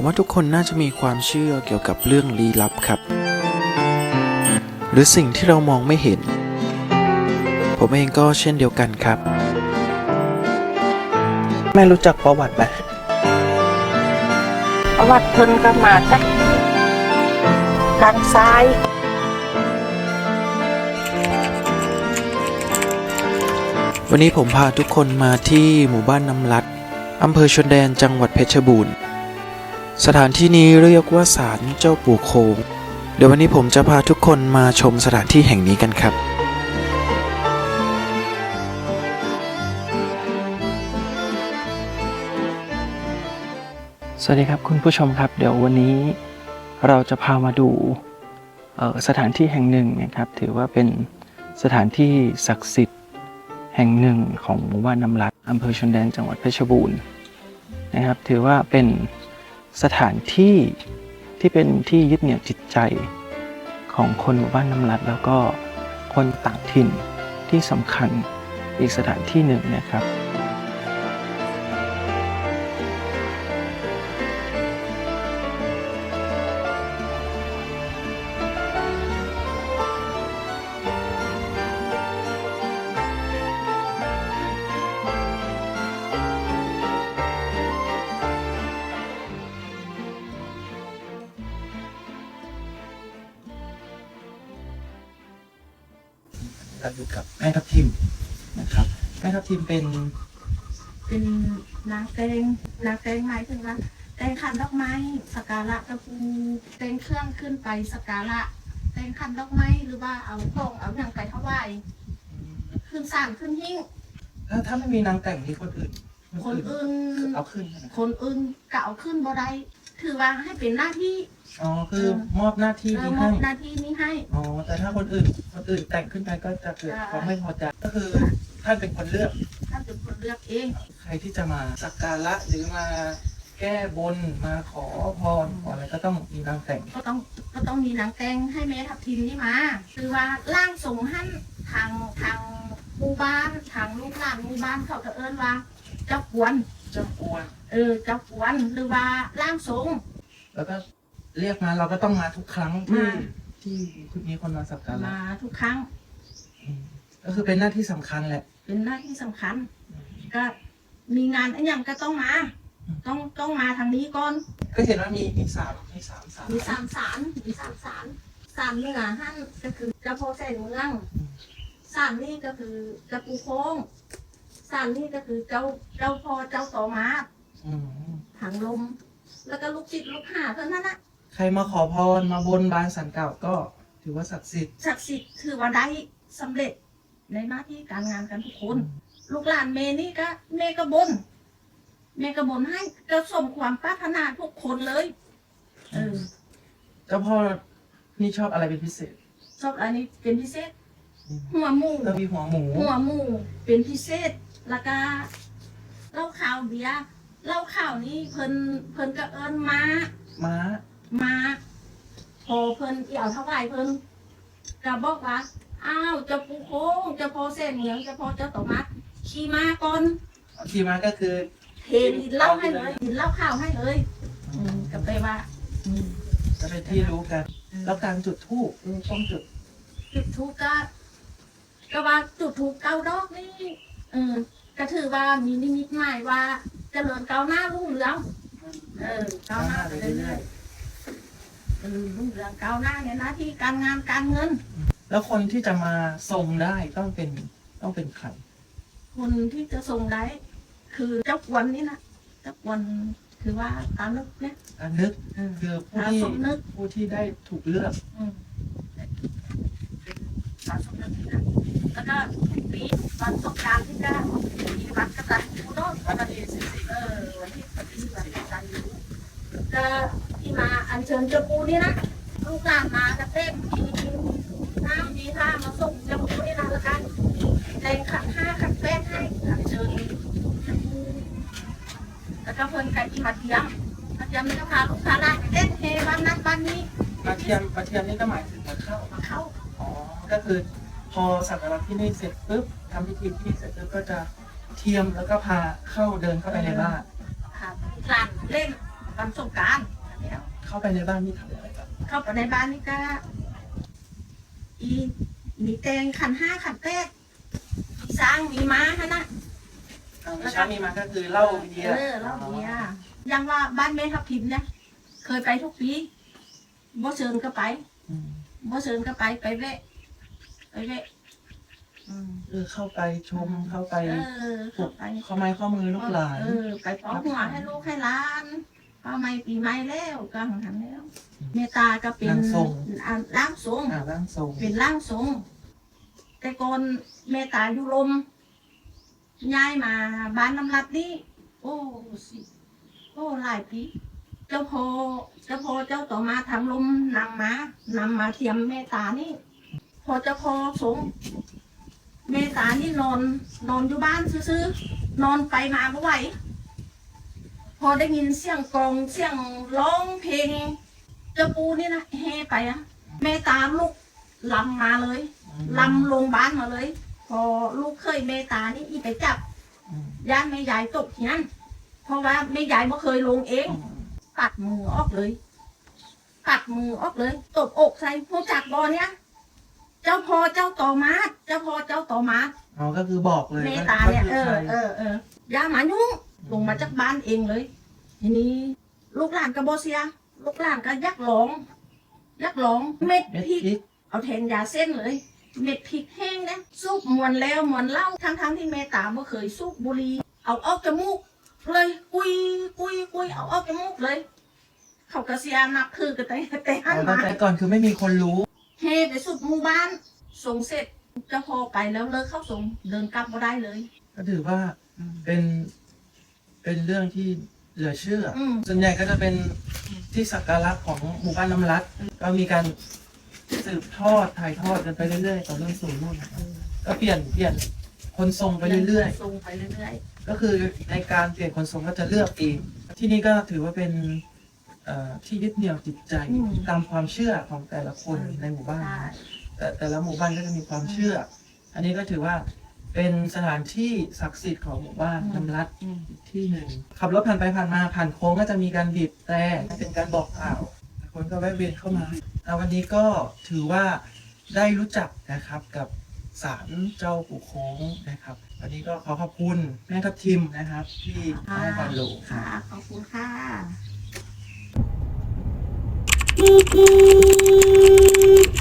ผมว่าทุกคนน่าจะมีความเชื่อเกี่ยวกับเรื่องลี้ลับครับ หรือสิ่งที่เรามองไม่เห็น ผมเองก็เช่นเดียวกันครับ แม่รู้จักประวัติไหมประวัติเพิ่นก็มาจากทางซ้ายวันนี้ผมพาทุกคนมาที่หมู่บ้านน้ำลัด อำเภอชนแดนจังหวัดเพชรบูรณ์ สถานที่นี้เรียกว่าศาลเจ้าปู่โคง เดี๋ยววันนี้ผมจะพาทุกคนมาชมสถานที่แห่งนี้กันครับ สวัสดีครับคุณผู้ชมครับ เดี๋ยววันนี้เราจะพามาดูสถานที่แห่งหนึ่งนะครับ ถือว่าเป็นสถานที่ศักดิ์สิทธิ์แห่งหนึ่งของหมู่บ้านน้ำลัดอำเภอชนแดนจังหวัดเพชรบูรณ์นะครับ ถือว่าเป็น สถานที่ที่เป็นที่ยึดเหนี่ยวจิตใจของคนหมู่บ้านน้ำรัดแล้วก็คนต่างถิ่นที่สำคัญอีกสถานที่หนึ่งนะครับ เราอยู่กับแม่ทับทิมนะครับแม่ทับทิมเป็นเป็นนางแตงนางแตงหมายถึงว่าแตงขันดอกไม้สักการะตะปูแตงเครื่องขึ้นไปสักการะแตงขันดอกไม้หรือว่าเอาของเอาอย่างไปถวายขึ้นศาลขึ้นหิ้งถ้าถ้าไม่มีนางแต่งนี่คนอื่น คนอื่นเอาขึ้นใช่ไหมคนอื่นก็เอาขึ้นบ่ได้ ถือว่าให้เป็นหน้าที่อ๋อคือมอบหน้าที่เออนี้มอให้บหน้าที่นี้ให้ อ๋อแต่ถ้าคนอื่นคนอื่นแต่งขึ้นไปก็จะเกิดอ่าความไม่พอใจก็คือท่านเป็นคนเลือก ท่านเป็นคนเลือกเอง ใครที่จะมาสักการะหรือมาแก้บนมาขอพรขออะไรก็ต้องมีนางแต่งก็ต้องก็ต้องมีนางแตงให้แม่ทับทิมนี่มา คือว่าร่างทรงหั่นทางทาง หมู่บ้านทางลูกหลานหมู่บ้านเขาจะเอิ้นว่า เจ้ากวน เจ้ากวน เออ เจ้ากวนหรือว่าร่างทรงแล้วก็เรียกมาเราก็ต้องมาทุกครั้งที่มาที่คุณมีคนมาสักการะมาทุกครั้งอืมก็คือเป็นหน้าที่สำคัญแหละ เป็นหน้าที่สำคัญ ก็มีงานอันอย่างก็ต้องมา ต้องต้องมาทางนี้ก่อน ก็เห็นว่ามีมีสามมีสามสามมีสามสารมีสามสารสารเหนือหั่นก็คือเจ้าพ่อแสนเมือง สารนี่ก็คือเจ้าปูโค้งสารนี่ก็คือเจ้าเจ้าพ่อเจ้าต่อมาอืมหางลม แล้วก็ลูกจิตลูกหาเท่านั้นนะใครมาขอพรมาบนบานสันเก่าก็ถือว่าศักดิ์สิทธิ์ศักดิ์สิทธิ์ถือว่าได้สำเร็จในหน้าที่การงานกันทุกคน ลูกหลานเมนี่ก็เมก็บนเมก็บนให้ก็สมความปรารถนาทุกคนเลย เออ เจ้าพ่อนี่ชอบอะไรเป็นพิเศษ ชอบอันนี้เป็นพิเศษ หัวหมูก็มีหัวหมูหัวหมูเป็นพิเศษแล้วก็เหล้าขาวเบียร์เหล้าขาวนี่เพิ่นเพิ่นก็เอิ้นมาม้ามาพอเพิ่นเอี่ยวถวายเพิ่นก็บอกว่าอ้าวเจะปูโค้งเจะพอเส้นเหมืองเจะพอเจ้าต่อมาขี่มาก่อนขี่ม้าก็คือเทดินเหล้าให้เลยดินเหล้าข้าวให้เลยอืมก็ไปว่าอืมจะเป็นที่รู้กัน แล้วการจุดธูปต้องจุด จุดทูกก็ ก็ว่าจุดทูกเก้าดอกนี่เออก็ถือว่ามีนิมิตหมายว่าเจริญก้าวหน้ารุ่งเรืองเออก้าวหน้าไปเรื่อยๆเจริญรุ่งเรืองก้าวหน้าในหน้าที่การงานการเงิน แล้วคนที่จะมาทรงได้ต้องเป็นต้องเป็นใครคนที่จะทรงได้ คือเจ้ากวนนี่นะเจ้ากวนคือว่าตาลึกเนี่ยอันนึกเออคือผู้ตาที่สมนึกผู้ที่ได้ถูกเลือก อืมตาสมนึกนี่นะแล้ว ก็ทุกปีวันสงกรารที่เก้ามีวัดกตัญญูโนนวันที่สิบสี่เออวันที่วันที่วันกตัญญูก็ที่มาอัญเชิญเจ้าปูนี่นะลูกหลานมาก็เต้นมีน้ำมีท่ามาส่งเจ้าปูนี่นะแล้วกันแต่งขันห้าขันแป้งให้อัญเชิญแล้วก็เพิ่นกันอีมาเที่ยมมาเที่ยมนี่ก็พาลูกค้าได้ไปเต้นเฮบ้านนั้นบ้านนี้มาเทียมมาเทียมนี่ก็หมายถึงมาเข้ามาเข้าอ๋อก็คือ พอสักการะที่นี่เสร็จปุ๊บทำพิธีที่นี่เสร็จปุ๊บก็จะเทียมแล้วก็พาเข้าเดินเข้าไปในบ้านค่ะหลานเล่นวันสงกรารแล้วเข้าไปในบ้านนี่ทำอะไรครับเข้าไปในบ้านนี่ก็ อีมีแตงขันห้าขันแปดมีสร้างมีม้าฮะนะเช้ามีมาก็คือเหล่าเบียเอร์อเราเบียร์ยังว่าบ้านแม่ทับทิมเนี่ยเคยไปทุกปีบ่เชิญก็ไปอืมบ่เชิญก็ไปไปแวะ ไปแวะอืมเออเข้าไปชมเข้าไปเออเข้าไปข้อไม้ข้อมือลูกหลานเออไปป้อนหัวให้ลูกให้หลานป้าไม่ปีใหม่แล้วกลางหันแล้ว เมตตาก็เป็นอ่าร่างทรงอ่าร่างทรงเป็นร่างทรง แต่ก่อนเมตตาอยู่ลมย้ายมาบ้านน้ำรัดนี่โอ้สิโอ้หลายปีเจ้าพ่อเจ้าพ่อเจ้าต่อมาทางลมนำมานำมาเทียมเมตตานี่ พอจ้าพ่อสงเมตานี่นอนนอนอยู่บ้านซื่อๆนอนไปมาไม่ไหวพอได้ยินเสียงกองเสียงร้องเพลงเจ้าปูนี่นะเฮไปอะเมตาลูกลำมาเลยลำลงบ้านมาเลย พอลูกเคยเมตานี่อีไปจับย่านแม่ยายตกที่นั่นเพราะว่าแม่ยายไม่เคยลงเองตัดมือออกเลยตัดมือออกเลยตบอกใส่ผู้จักบอเนี้ย เจ้าพอเจ้าต่อมาเจ้าพอเจ้าต่อมาอ๋อก็คือบอกเลยเมว่าตตาเนี่ยก็เอคืออใครเออเออย่าหมายุ่งลงมาจากบ้านเองเลย ทีนี้ ลูกหลานกับบเซีย ลูกหลานก็ยักร้องยักร้องเม็ดเม็ดพริกพริก เอาแทนยาเส้นเลย เม็ดพริกแห้งนะซุปมวนแล้วมวนเหล้าทั้งทั้งๆที่เมตาไม่เคยซุปบุหรี่เอาออกจมูกเลย กุยกุยกุยเอาออกจมูกเลย เขากระเสียนับคือกันแต่แต่หันอ๋อมาแต่ก่อนคือไม่มีคนรู้ เฮไปสุดหมู่บ้านส่งเสร็จเจะพอไปแล้วเลิกเข้าส่งเดินกลับมาได้เลย ก็ถือว่าเป็นเป็นเรื่องที่เหลือเชื่อออืมส่วนใหญ่ก็จะเป็นที่สักการะของหมู่บ้านน้ำรัดก็มีการสืบทอดถ่ายทอดกันไปเรื่อยๆต่อเรื่องสู่รุ่นก็เปลี่ยนเปลี่ยนคนทรงไปเรื่อยส่งไปเรื่อยๆ ก็คือในการเปลี่ยนคนทรงก็จะเลือกเองที่นี่ก็ถือว่าเป็น เอ่อที่ยึดเหนี่ยวจิตใจตามความเชื่อของแต่ละคนในหมู่ๆบ้านใช่แต่แต่ละหมู่บ้านก็จะมีความเชื่อ อันนี้ก็ถือว่าเป็นสถานที่ศักดิ์สิทธิ์ของหมู่บ้านน้ำรัดอีกที่หนึ่งขับรถผ่านไปผ่านมาผ่านโค้งก็จะมีการบีบแตรเป็นการบอกกล่าวคนก็แวะเวียนเข้ามาอะวันนี้ก็ถือว่าได้รู้จักนะครับกับศาลเจ้าปู่โค้งนะครับ วันนี้ก็ขอขอบคุณแม่ทับทิมนะครับ ที่ให้ความรู้ ค่ะ ขอบคุณค่ะ Thank you.